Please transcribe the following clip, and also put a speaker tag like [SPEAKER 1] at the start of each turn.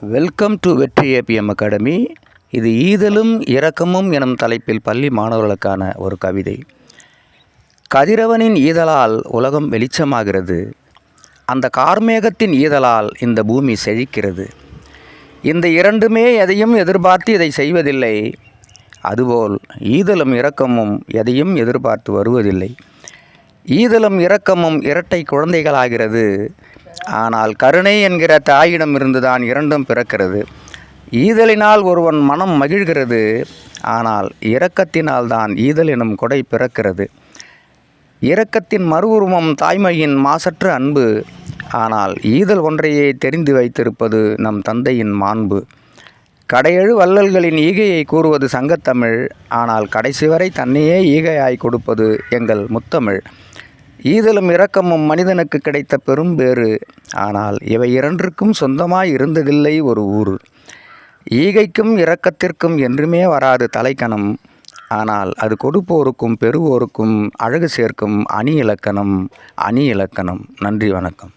[SPEAKER 1] Welcome to Vetri ABM academy இது ஈதலும் இரக்கமும் எனும் தலைப்பில் பள்ளி மாணவர்களுக்கான ஒரு கவிதை. கதிரவனின் ஈதலால் உலகம் வெளிச்சமாகிறது. அந்த கார்மேகத்தின் ஈதலால் இந்த பூமி செழிக்கிறது. இந்த இரண்டுமே எதையும் எதிர்பார்த்து இதை செய்வதில்லை. அதுபோல் ஈதலும் இரக்கமும் எதையும் எதிர்பார்த்து வருவதில்லை. ஈதலும் இரக்கமும் இரட்டை குழந்தைகளாகிறது. ஆனால் கருணை என்கிற தாயிடமிருந்து தான் இரண்டும் பிறக்கிறது. ஈதலினால் ஒருவன் மனம் மகிழ்கிறது. ஆனால் இரக்கத்தினால் தான் ஈதல் எனும் கொடை பிறக்கிறது. இரக்கத்தின் மறு உருவம் தாய்மையின் மாசற்ற அன்பு. ஆனால் ஈதல் ஒன்றையே தெரிந்து வைத்திருப்பது நம் தந்தையின் மாண்பு. கடையெழு வள்ளல்களின் ஈகையை கூறுவது சங்கத்தமிழ் ஆனால் கடைசி வரை தன்னையே ஈகையாய் கொடுப்பது எங்கள் முத்தமிழ். ஈதலும் இரக்கமும் மனிதனுக்கு கிடைத்த பெரும்பேறு ஆனால் இவை இரண்டிற்கும் சொந்தமாய் இருந்ததில்லை ஒரு ஊர். ஈகைக்கும் இரக்கத்திற்கும் என்றுமே வராது தலைக்கணம் ஆனால் அது கொடுப்போருக்கும் பெறுவோருக்கும் அழகு சேர்க்கும் அணி இலக்கணம் அணி இலக்கணம். நன்றி வணக்கம்.